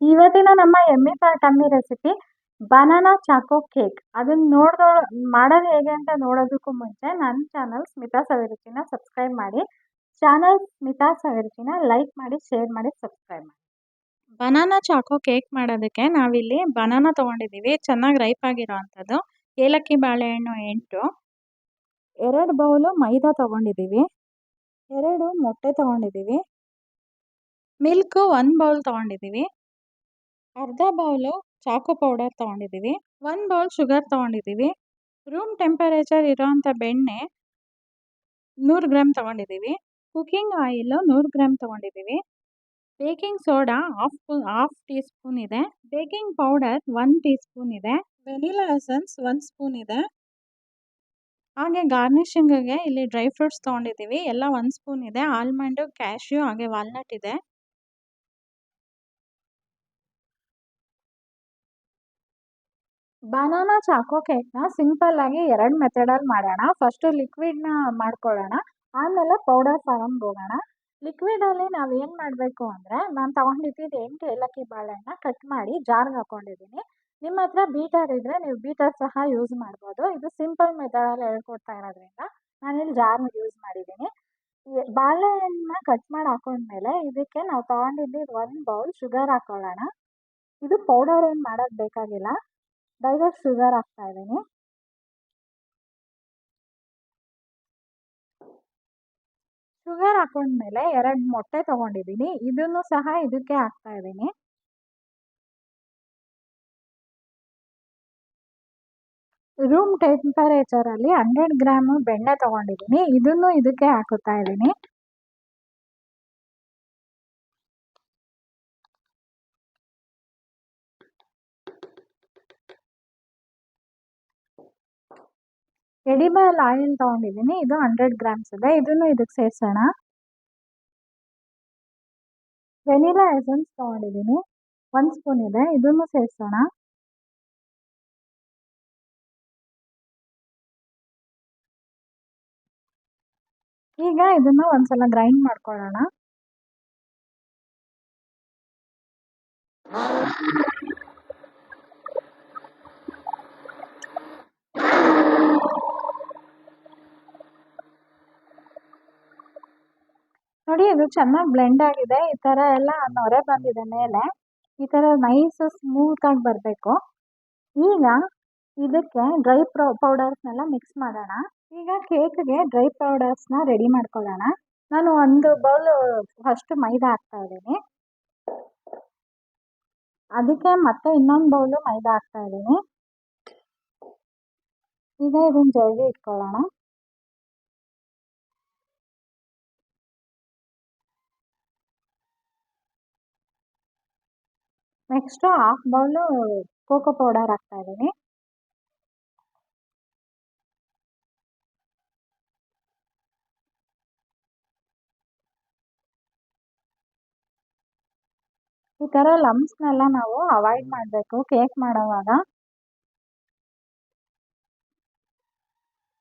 ಇವತ್ತಿನ ನಮ್ಮ yummy for tummy recipe banana choco cake ಅದನ್ನ ನೋಡ್ದೋ, ಮಾಡೋದು ಹೇಗೆ ಅಂತ ನೋಡೋದಕ್ಕೂ ಮುಂಚೆ ನನ್ನ ಚಾನಲ್ ಸ್ಮಿತಾ ಸವಿರುಚಿನ ಸಬ್ಸ್ಕ್ರೈಬ್ ಮಾಡಿ. ಚಾನಲ್ ಸ್ಮಿತಾ ಸವಿರುಚಿನ ಲೈಕ್ ಮಾಡಿ ಶೇರ್ ಮಾಡಿ ಸಬ್ಸ್ಕ್ರೈಬ್ ಮಾಡಿ. ಬನಾನಾ ಚಾಕೋ ಕೇಕ್ ಮಾಡೋದಕ್ಕೆ ನಾವಿಲ್ಲಿ ಬನಾನಾ ತೊಗೊಂಡಿದ್ದೀವಿ. ಚೆನ್ನಾಗಿ ರೈಪ್ ಆಗಿರೋ ಅಂಥದ್ದು ಏಲಕ್ಕಿ ಬಾಳೆಹಣ್ಣು ಎಂಟು. ಎರಡು ಬೌಲು ಮೈದಾ ತೊಗೊಂಡಿದ್ದೀವಿ. ಎರಡು ಮೊಟ್ಟೆ ತೊಗೊಂಡಿದ್ದೀವಿ. ಮಿಲ್ಕು ಒಂದು ಬೌಲ್ ತೊಗೊಂಡಿದ್ದೀವಿ. ಅರ್ಧ ಬೌಲು ಚಾಕೋ ಪೌಡರ್ ತೊಗೊಂಡಿದ್ದೀವಿ. ಒಂದು ಬೌಲ್ ಶುಗರ್ ತೊಗೊಂಡಿದ್ದೀವಿ. ರೂಮ್ ಟೆಂಪರೇಚರ್ ಇರೋವಂಥ ಬೆಣ್ಣೆ ನೂರು ಗ್ರಾಮ್ ತೊಗೊಂಡಿದ್ದೀವಿ. ಕುಕಿಂಗ್ ಆಯಿಲು ನೂರು ಗ್ರಾಮ್ ತೊಗೊಂಡಿದ್ದೀವಿ. Baking soda half half teaspoon ಇದೆ. Baking powder one teaspoon ಇದೆ. ವೆನಿಲಾ ಎಸೆನ್ಸ್ ಒಂದು ಸ್ಪೂನ್ ಇದೆ. ಹಾಗೆ ಗಾರ್ನಿಷಿಂಗಿಗೆ ಇಲ್ಲಿ ಡ್ರೈ ಫ್ರೂಟ್ಸ್ ತೊಗೊಂಡಿದ್ದೀವಿ. ಎಲ್ಲ ಒಂದು ಸ್ಪೂನ್ ಇದೆ. ಆಲ್ಮಂಡು, ಕ್ಯಾಶ್ಯೂ ಹಾಗೆ ವಾಲ್ನಟ್ ಇದೆ. ಬನಾನಾ ಚಾಕೋ ಕೇಕ್ನ ಸಿಂಪಲ್ ಆಗಿ ಎರಡು ಮೆಥಡಲ್ಲಿ ಮಾಡೋಣ. ಫಸ್ಟು ಲಿಕ್ವಿಡ್ನ ಮಾಡ್ಕೊಳ್ಳೋಣ. ಆಮೇಲೆ ಪೌಡರ್ ಫಾರಮ್ಗೆ ಹೋಗೋಣ. ಲಿಕ್ವಿಡಲ್ಲಿ ನಾವು ಏನು ಮಾಡಬೇಕು ಅಂದರೆ ನಾನು ತೊಗೊಂಡಿದ್ದು ಎಂಟು ಏಲಕ್ಕಿ ಬಾಳೆಹಣ್ಣ ಕಟ್ ಮಾಡಿ ಜಾರ್ಗೆ ಹಾಕ್ಕೊಂಡಿದ್ದೀನಿ ನಿಮ್ಮ ಹತ್ರ ಬೀಟರ್ ಇದ್ದರೆ ನೀವು ಬೀಟರ್ ಸಹ ಯೂಸ್ ಮಾಡ್ಬೋದು. ಇದು ಸಿಂಪಲ್ ಮೆಥಡಲ್ಲಿ ಹೇಳ್ಕೊಡ್ತಾ ಇರೋದ್ರಿಂದ ನಾನಿಲ್ಲಿ ಜಾರ್ನ ಯೂಸ್ ಮಾಡಿದ್ದೀನಿ. ಬಾಳೆಹಣ್ಣ ಬಾಳೆಹಣ್ಣನ್ನ ಕಟ್ ಮಾಡಿ ಹಾಕೊಂಡ್ಮೇಲೆ ಇದಕ್ಕೆ ನಾವು ತೊಗೊಂಡಿದ್ದು ಒಂದು ಬೌಲ್ ಶುಗರ್ ಹಾಕ್ಕೊಳ್ಳೋಣ ಇದು ಪೌಡರ್ ಏನು ಮಾಡೋದು ಬೇಕಾಗಿಲ್ಲ. ಡೈರೆಕ್ಟ್ ಶುಗರ್ ಹಾಕ್ತಾ ಇದ್ದೀನಿ. ಶುಗರ್ ಹಾಕೊಂಡ್ಮೇಲೆ ಎರಡು ಮೊಟ್ಟೆ ತಗೊಂಡಿದ್ದೀನಿ ಇದನ್ನು ಸಹ ಇದಕ್ಕೆ ಹಾಕ್ತಾ ಇದ್ದೀನಿ. ರೂಮ್ ಟೆಂಪರೇಚರಲ್ಲಿ ಹಂಡ್ರೆಡ್ ಗ್ರಾಮು ಬೆಣ್ಣೆ ತಗೊಂಡಿದ್ದೀನಿ ಇದನ್ನು ಇದಕ್ಕೆ ಹಾಕುತ್ತಾ ಇದ್ದೀನಿ. ಎಡಿಬಲ್ ಆಯಿಲ್ ತೊಗೊಂಡಿದ್ದೀನಿ, ಇದು ಹಂಡ್ರೆಡ್ ಗ್ರಾಮ್ಸ್ ಇದೆ, ಇದನ್ನು ಇದಕ್ಕೆ ಸೇರಿಸೋಣ. ವೆನಿಲಾ ಎಸೆನ್ಸ್ ತೊಗೊಂಡಿದ್ದೀನಿ, ಒಂದು ಸ್ಪೂನ್ ಇದೆ, ಇದನ್ನು ಸೇರಿಸೋಣ. ಈಗ ಇದನ್ನು ಒಂದ್ಸಲ ಗ್ರೈಂಡ್ ಮಾಡ್ಕೊಳ್ಳೋಣ. ನೋಡಿ, ಇದು ಚೆನ್ನಾಗಿ ಬ್ಲೆಂಡ್ ಆಗಿದೆ. ಈ ಥರ ಎಲ್ಲ ನೊರೆ ಬಂದಿದೆ ಮೇಲೆ. ಈ ಥರ ನೈಸ್ ಆಗಿ ಬರಬೇಕು. ಈಗ ಇದಕ್ಕೆ ಡ್ರೈ ಪ್ರೊ ಪೌಡರ್ಸ್ನೆಲ್ಲ ಮಿಕ್ಸ್ ಮಾಡೋಣ. ಈಗ ಕೇಕ್ಗೆ ಡ್ರೈ ಪೌಡರ್ಸ್ನ ರೆಡಿ ಮಾಡ್ಕೊಳ್ಳೋಣ. ನಾನು ಒಂದು ಬೌಲು ಫಸ್ಟ್ ಮೈದಾ ಹಾಕ್ತಾ ಇದ್ದೀನಿ. ಅದಕ್ಕೆ ಮತ್ತೆ ಇನ್ನೊಂದು ಬೌಲು ಮೈದಾ ಹಾಕ್ತಾ ಇದ್ದೀನಿ. ಈಗ ಇದನ್ನು ಜಲ್ದಿ ಇಟ್ಕೊಳ್ಳೋಣ. Next half bowl cocoa powder ಹಾಕ್ತಾ ಇದ್ದೀನಿ. ಈ ಥರ ಲಮ್ಸ್ನೆಲ್ಲ ನಾವು ಅವಾಯ್ಡ್ ಮಾಡಬೇಕು ಕೇಕ್ ಮಾಡೋವಾಗ.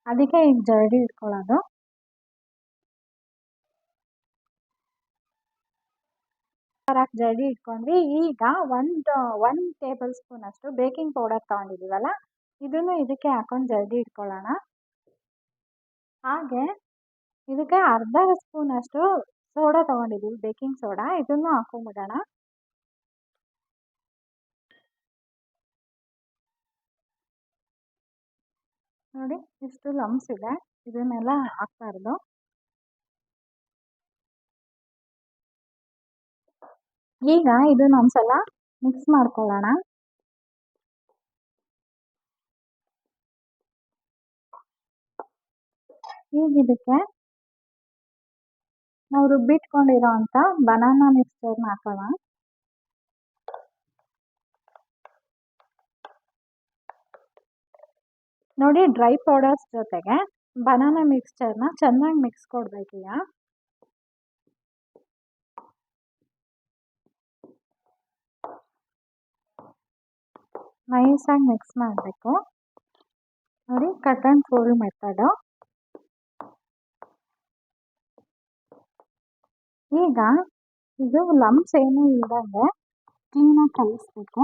ಅದಕ್ಕೆ ಈಗ ಜರ್ಡಿ ಇಟ್ಕೊಳ್ಳೋದು. ಹಾಕಿ ಜಲ್ದಿ ಇಟ್ಕೊಂಡ್ವಿ. ಈಗ ಒಂದು ಒನ್ ಟೇಬಲ್ ಸ್ಪೂನ್ ಅಷ್ಟು ಬೇಕಿಂಗ್ ಪೌಡರ್ ತೊಗೊಂಡಿದ್ದೀವಲ್ಲ ಇದನ್ನು ಇದಕ್ಕೆ ಹಾಕೊಂಡು ಜಲ್ದಿ ಇಟ್ಕೊಳ್ಳೋಣ. ಹಾಗೆ ಇದಕ್ಕೆ ಅರ್ಧ ಸ್ಪೂನ್ ಅಷ್ಟು ಸೋಡಾ ತೊಗೊಂಡಿದ್ದೀವಿ ಬೇಕಿಂಗ್ ಸೋಡಾ ಇದನ್ನು ಹಾಕೊಂಡ್ಬಿಡೋಣ ನೋಡಿ, ಇಷ್ಟು ಲಮ್ಸ್ ಇದೆ. ಇದನ್ನೆಲ್ಲ ಹಾಕ್ಬಾರ್ದು ಈಗ ಇದನ್ನ ಒಂದ್ಸಲ ಮಿಕ್ಸ್ ಮಾಡ್ಕೊಳ್ಳೋಣ. ಈಗ ಇದಕ್ಕೆ ನಾವು ರುಬ್ಬಿಟ್ಕೊಂಡಿರೋ ಅಂತ ಬನಾನಾ ಮಿಕ್ಸ್ಚರ್ನ ಹಾಕೋಣ ನೋಡಿ ಡ್ರೈ ಪೌಡರ್ಸ್ ಜೊತೆಗೆ ಬನಾನಾ ಮಿಕ್ಸ್ಚರ್ನ ಚೆನ್ನಾಗಿ ಮಿಕ್ಸ್ ಕೊಡ್ಬೇಕೀಗ ನೈಸಾಗಿ ಮಿಕ್ಸ್ ಮಾಡಬೇಕು. ನೋಡಿ ಕಟ್ ಆ್ಯಂಡ್ ಫೋಲ್ಡ್ ಮೆಥಡು ಈಗ ಇದು ಲಂಪ್ಸ್ ಏನೂ ಇಲ್ಲದಂಗೆ ಕ್ಲೀನಾಗಿ ಕಲಿಸ್ಬೇಕು.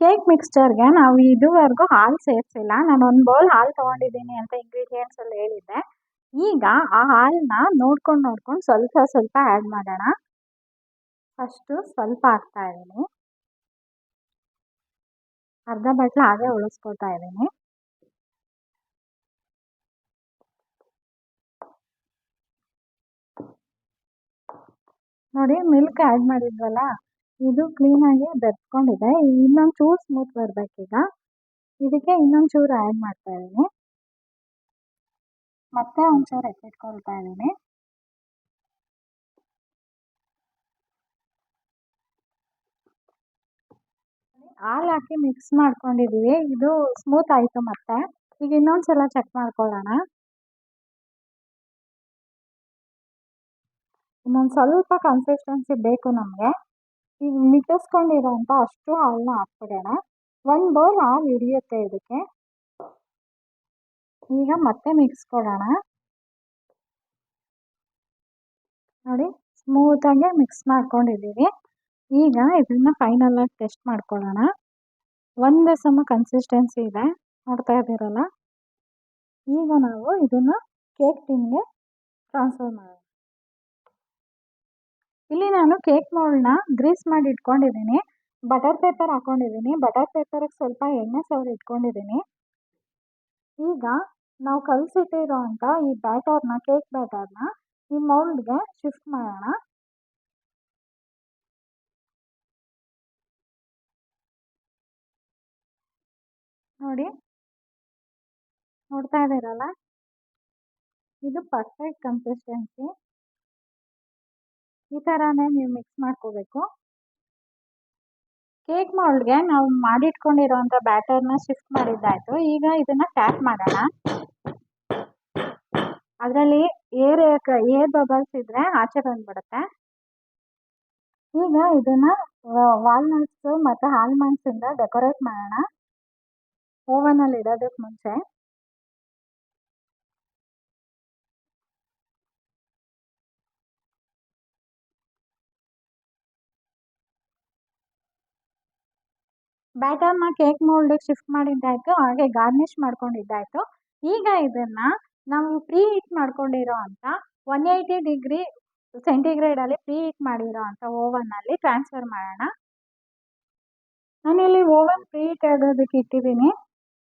ಕೇಕ್ ಮಿಕ್ಸ್ಚರ್ಗೆ ನಾವು ಇದುವರೆಗೂ ಹಾಲು ಸೇರಿಸಿಲ್ಲ. ನಾನು ಒಂದು ಬೌಲ್ ಹಾಲು ತೊಗೊಂಡಿದ್ದೀನಿ ಅಂತ ಇಂಗ್ರೀಡಿಯೆಂಟ್ಸ್ ಎಲ್ಲ ಹೇಳಿದ್ದೆ. ಈಗ ಆ ಹಾಲನ್ನ ನೋಡ್ಕೊಂಡು ನೋಡ್ಕೊಂಡು ಸ್ವಲ್ಪ ಸ್ವಲ್ಪ ಆ್ಯಡ್ ಮಾಡೋಣ. ಫಸ್ಟು ಸ್ವಲ್ಪ ಹಾಕ್ತಾ ಇದ್ದೀನಿ. ಅರ್ಧ ಬಟ್ಲು ಹಾಗೆ ಉಳಿಸ್ಕೊಳ್ತಾ ಇದ್ದೀನಿ. ನೋಡಿ ಮಿಲ್ಕ್ ಆ್ಯಡ್ ಮಾಡಿದ್ವಲ್ಲ, ಇದು ಕ್ಲೀನಾಗಿ ಬೆರೆಸ್ಕೊಂಡಿದೆ ಇನ್ನೊಂದು ಚೂರು ಸ್ಮೂತ್ ಬರಬೇಕೀಗ. ಇದಕ್ಕೆ ಇನ್ನೊಂದು ಚೂರು ಆ್ಯಡ್ ಮಾಡ್ತಾ ಇದ್ದೀನಿ. ಮತ್ತೆ ಒಂಚೂರು ಎತ್ತಿಟ್ಕೊಳ್ತಾ ಇದ್ದೀನಿ. ಹಾಲು ಹಾಕಿ ಮಿಕ್ಸ್ ಮಾಡ್ಕೊಂಡಿದ್ದೀವಿ ಇದು ಸ್ಮೂತ್ ಆಯಿತು ಮತ್ತೆ. ಈಗ ಇನ್ನೊಂದು ಸಲ ಚೆಕ್ ಮಾಡ್ಕೊಳ್ಳೋಣ. ಇನ್ನೊಂದು ಸ್ವಲ್ಪ ಕನ್ಸಿಸ್ಟೆನ್ಸಿ ಬೇಕು ನಮಗೆ. ಈಗ ಮಿಕ್ಕಿಸ್ಕೊಂಡಿರೋಂಥ ಅಷ್ಟು ಹಾಲನ್ನ ಹಾಕ್ಬಿಡೋಣ. ಒಂದು ಬೌಲ್ ಹಾಲು ಹಿಡಿಯುತ್ತೆ ಇದಕ್ಕೆ. ಈಗ ಮತ್ತೆ ಮಿಕ್ಸ್ ಕೊಡೋಣ. ನೋಡಿ ಸ್ಮೂತಾಗೆ ಮಿಕ್ಸ್ ಮಾಡ್ಕೊಂಡಿದ್ದೀವಿ ಈಗ ಇದನ್ನು ಫೈನಲ್ ಆಗಿ ಟೆಸ್ಟ್ ಮಾಡ್ಕೊಳ್ಳೋಣ. ಒಂದೇ ಸಮ ಕನ್ಸಿಸ್ಟೆನ್ಸಿ ಇದೆ. ನೋಡ್ತಾ ಇದ್ದೀರಲ್ಲ? ಈಗ ನಾವು ಇದನ್ನು ಕೇಕ್ ಟಿನ್ಗೆ ಟ್ರಾನ್ಸ್ಫರ್ ಮಾಡೋಣ. ಇಲ್ಲಿ ನಾನು ಕೇಕ್ ಮೋಲ್ಡ್ನ ಗ್ರೀಸ್ ಮಾಡಿ ಇಟ್ಕೊಂಡಿದ್ದೀನಿ. ಬಟರ್ ಪೇಪರ್ ಹಾಕೊಂಡಿದ್ದೀನಿ. ಬಟರ್ ಪೇಪರ್ಗೆ ಸ್ವಲ್ಪ ಎಣ್ಣೆ ಸವರಿ ಇಟ್ಕೊಂಡಿದ್ದೀನಿ. ಈಗ ನಾವು ಕಲಸಿಟ್ಟಿರೋ ಅಂಥ ಈ ಬ್ಯಾಟರ್ನ ಕೇಕ್ ಬ್ಯಾಟರ್ನ ಈ ಮೌಲ್ಡ್ಗೆ ಶಿಫ್ಟ್ ಮಾಡೋಣ. ನೋಡಿ, ನೋಡ್ತಾ ಇದ್ದೀರಲ್ಲ? ಇದು ಪರ್ಫೆಕ್ಟ್ ಕನ್ಸಿಸ್ಟೆನ್ಸಿ ಈ ಥರನೇ ನೀವು ಮಿಕ್ಸ್ ಮಾಡ್ಕೋಬೇಕು. ಕೇಕ್ ಮೌಲ್ಡ್ಗೆ ನಾವು ಮಾಡಿಟ್ಕೊಂಡಿರೋಂಥ ಬ್ಯಾಟರ್ನ ಶಿಫ್ಟ್ ಮಾಡಿದ್ದಾಯಿತು. ಈಗ ಇದನ್ನು ಟ್ಯಾಪ್ ಮಾಡೋಣ. ಅದರಲ್ಲಿ ಏರ್ ಏರ್ ಬಬಲ್ಸ್ ಇದ್ದರೆ ಆಚೆ ಬಂದ್ಬಿಡುತ್ತೆ. ಈಗ ಇದನ್ನು ವಾಲ್ನಟ್ಸು ಮತ್ತು ಆಲ್ಮಂಡ್ಸಿಂದ ಡೆಕೋರೇಟ್ ಮಾಡೋಣ. ಓವನಲ್ಲಿ ಇಡೋದಕ್ಕೆ ಮುಂಚೆ ಬ್ಯಾಟರ್ನ ಕೇಕ್ ಮೋಲ್ಡಿಗೆ ಶಿಫ್ಟ್ ಮಾಡಿದ್ದಾಯಿತು, ಹಾಗೆ ಗಾರ್ನಿಷ್ ಮಾಡ್ಕೊಂಡಿದ್ದಾಯಿತು. ಈಗ ಇದನ್ನು ನಾವು ಪ್ರೀ ಹೀಟ್ ಮಾಡ್ಕೊಂಡಿರೋ ಅಂಥ ಒನ್ ಏಯ್ಟಿ ಡಿಗ್ರಿ ಸೆಂಟಿಗ್ರೇಡಲ್ಲಿ ಪ್ರೀ ಹೀಟ್ ಮಾಡಿರೋ ಅಂಥ ಓವನ್ನಲ್ಲಿ ಟ್ರಾನ್ಸ್ಫರ್ ಮಾಡೋಣ. ನಾನಿಲ್ಲಿ ಓವನ್ ಪ್ರೀ ಹೀಟ್ ಆಗೋದಕ್ಕೆ ಇಟ್ಟಿದ್ದೀನಿ.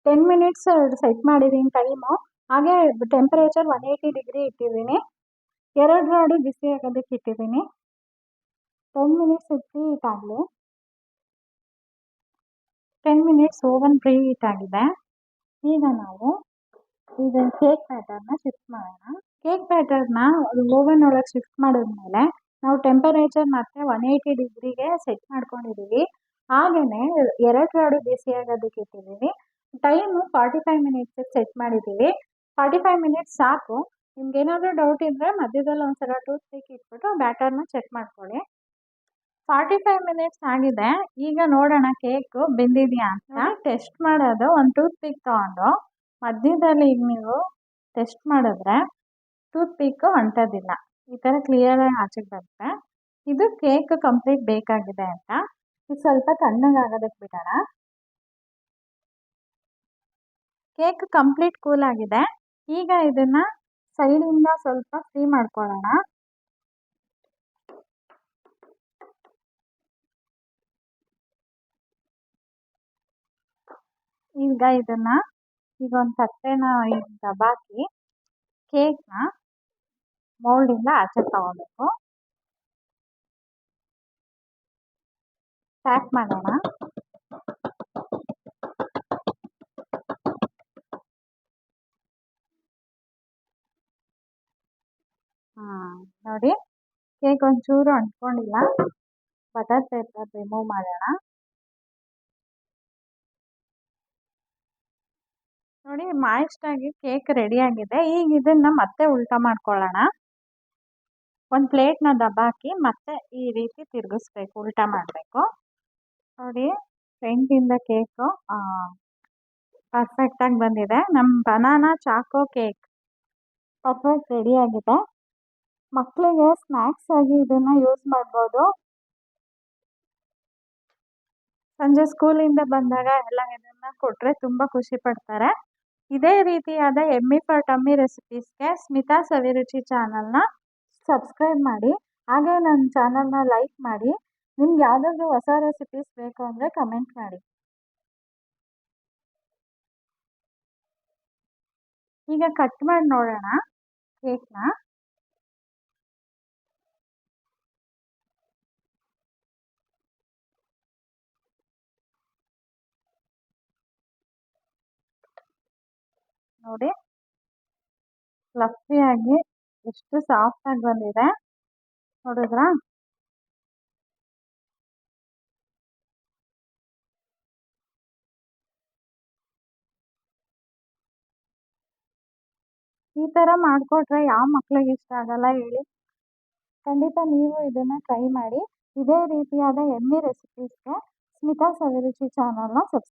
ಟೆನ್ ಮಿನಿಟ್ಸ್ ಸೆಟ್ ಮಾಡಿದ್ದೀನಿ ಟೈಮು ಹಾಗೆ ಟೆಂಪ್ರೇಚರ್ ಒನ್ ಏಯ್ಟಿ ಡಿಗ್ರಿ ಇಟ್ಟಿದ್ದೀನಿ ಎರಡು ರಾಡು ಬಿಸಿ ಆಗೋದಕ್ಕೆ ಇಟ್ಟಿದ್ದೀನಿ ಟೆನ್ ಮಿನಿಟ್ಸ್ ಹೀಟ್ ಆಗಲಿ ten minutes oven preheat ಆಗಿದೆ. ಈಗ ನಾವು ಈಗ ಕೇಕ್ ಬ್ಯಾಟರ್ನ ಶಿಫ್ಟ್ ಮಾಡೋಣ. ಕೇಕ್ ಬ್ಯಾಟರ್ನ ಓವನ್ ಒಳಗೆ ಶಿಫ್ಟ್ ಮಾಡಿದ್ಮೇಲೆ ನಾವು ಟೆಂಪರೇಚರ್ ಮತ್ತೆ ಒನ್ ಏಯ್ಟಿ ಡಿಗ್ರಿಗೆ ಸೆಟ್ ಮಾಡ್ಕೊಂಡಿದ್ದೀವಿ ಹಾಗೆಯೇ ಎರಡು ರಾಡು ಬಿಸಿ ಆಗೋದಕ್ಕೆ ಇಟ್ಟಿದ್ದೀವಿ time forty five minutes set ಮಾಡಿದ್ದೀವಿ. ಫಾರ್ಟಿ ಫೈವ್ ಮಿನಿಟ್ಸ್ ಸಾಕು. ನಿಮ್ಗೆ ಏನಾದರೂ ಡೌಟ್ ಇದ್ದರೆ ಮಧ್ಯದಲ್ಲಿ ಒಂದ್ಸಲ ಟೂತ್ ಪಿಕ್ ಇಟ್ಬಿಟ್ಟು ಬ್ಯಾಟರ್ನ ಚೆಕ್ ಮಾಡ್ಕೊಳ್ಳಿ. ಫಾರ್ಟಿ ಫೈವ್ ಮಿನಿಟ್ಸ್ ಆಗಿದೆ. ಈಗ ನೋಡೋಣ ಕೇಕು ಬೆಂದಿದೆಯಾ ಅಂತ. ಟೆಸ್ಟ್ ಮಾಡೋದು ಒಂದು ಟೂತ್ ಪಿಕ್ ತೊಗೊಂಡು. ಮಧ್ಯದಲ್ಲಿ ಈಗ ನೀವು ಟೆಸ್ಟ್ ಮಾಡಿದ್ರೆ ಟೂತ್ ಪೀಕು ಅಂಟೋದಿಲ್ಲ ಈ ಥರ ಕ್ಲಿಯರಾಗಿ ಆಚೆಗೆ ಬರುತ್ತೆ. ಇದು ಕೇಕ್ ಕಂಪ್ಲೀಟ್ ಬೇಕಾಗಿದೆ ಅಂತ. ಇದು ಸ್ವಲ್ಪ ತಣ್ಣಗಾಗೋದಕ್ಕೆ ಬಿಡೋಣ. ಕೇಕ್ ಕಂಪ್ಲೀಟ್ ಕೂಲ್ ಆಗಿದೆ. ಈಗ ಇದನ್ನು ಸೈಡಿಂದ ಸ್ವಲ್ಪ ಫ್ರೀ ಮಾಡ್ಕೊಳ್ಳೋಣ. ಈಗ ಇದನ್ನ ಈಗ ಒಂದು ತಟ್ಟೆನ ದಬಾಕಿ ಕೇಕ್ನ ಮೋಲ್ಡಿಂದ ಆಚೆ ತಗೋಬೇಕು. ಪ್ಯಾಕ್ ಮಾಡೋಣ. ಕೇಕ್ ಒಂಚೂರು ಅಂಟ್ಕೊಂಡಿಲ್ಲ. ಬಟರ್ ಪೇಪರ್ ರಿಮೂವ್ ಮಾಡೋಣ. ನೋಡಿ ಮಾಯಿಸ್ಟ್ ಆಗಿ ಕೇಕ್ ರೆಡಿ ಆಗಿದೆ. ಈಗ ಇದನ್ನ ಮತ್ತೆ ಉಲ್ಟಾ ಮಾಡ್ಕೊಳ್ಳೋಣ. ಒಂದು ಪ್ಲೇಟ್ನ ದಬ್ಬಾಕಿ ಮತ್ತೆ ಈ ರೀತಿ ತಿರುಗಿಸ್ಬೇಕು, ಉಲ್ಟಾ ಮಾಡಬೇಕು. ನೋಡಿ ಫ್ರೆಂಟಿಂದ ಕೇಕು ಪರ್ಫೆಕ್ಟಾಗಿ ಬಂದಿದೆ. ನಮ್ಮ banana choco cake perfect ready ಆಗಿದೆ. ಮಕ್ಕಳಿಗೆ ಸ್ನ್ಯಾಕ್ಸ್ ಆಗಿ ಇದನ್ನು ಯೂಸ್ ಮಾಡ್ಬೋದು. ಸಂಜೆ ಸ್ಕೂಲಿಂದ ಬಂದಾಗ ಎಲ್ಲ ಇದನ್ನು ಕೊಟ್ಟರೆ ತುಂಬ ಖುಷಿ ಪಡ್ತಾರೆ. ಇದೇ ರೀತಿಯಾದ ಎಮ್ಮಿ ಫಾರ್ ಟಮ್ಮಿ ರೆಸಿಪೀಸ್ಗೆ ಸ್ಮಿತಾ ಸವಿರುಚಿ ಚಾನಲ್ನ ಸಬ್ಸ್ಕ್ರೈಬ್ ಮಾಡಿ, ಹಾಗೆ ನನ್ನ ಚಾನಲ್ನ ಲೈಕ್ ಮಾಡಿ, ನಿಮ್ಗೆ ಯಾವುದಾದ್ರೂ ಹೊಸ ರೆಸಿಪೀಸ್ ಬೇಕು ಅಂದರೆ ಕಮೆಂಟ್ ಮಾಡಿ. ಈಗ ಕಟ್ ಮಾಡಿ ನೋಡೋಣ ಕೇಕ್ನ ನೋಡಿ. ಫ್ಲಫಿಯಾಗಿ ಎಷ್ಟು ಆಗಿ ಬಂದಿದೆ. ನೋಡಿದ್ರಾ? ಈ ತರ ಮಾಡಿಕೊಟ್ರೆ ಯಾವ ಮಕ್ಳಿಗೆ ಇಷ್ಟ ಆಗಲ್ಲ ಹೇಳಿ. ಖಂಡಿತ ನೀವು ಇದನ್ನ ಟ್ರೈ ಮಾಡಿ. ಇದೇ ರೀತಿಯಾದ ಎಮ್ಮಿ ರೆಸಿಪೀಸ್ಗೆ ಸ್ಮಿತಾ ಸವಿರುಚಿ ಚಾನಲ್ನ ಸಬ್ಸ್ಕ್ರೈಬ್